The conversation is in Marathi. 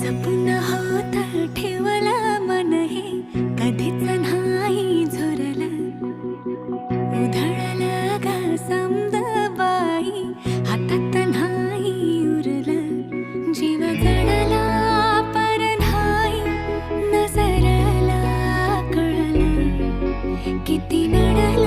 जपून हात ठेवला मन हे कधीच नाही झुरलं. उधळला गा समजा बाई हातात नाही उरला. जीव जळला पर नाही नजरला कळलं. किती नडला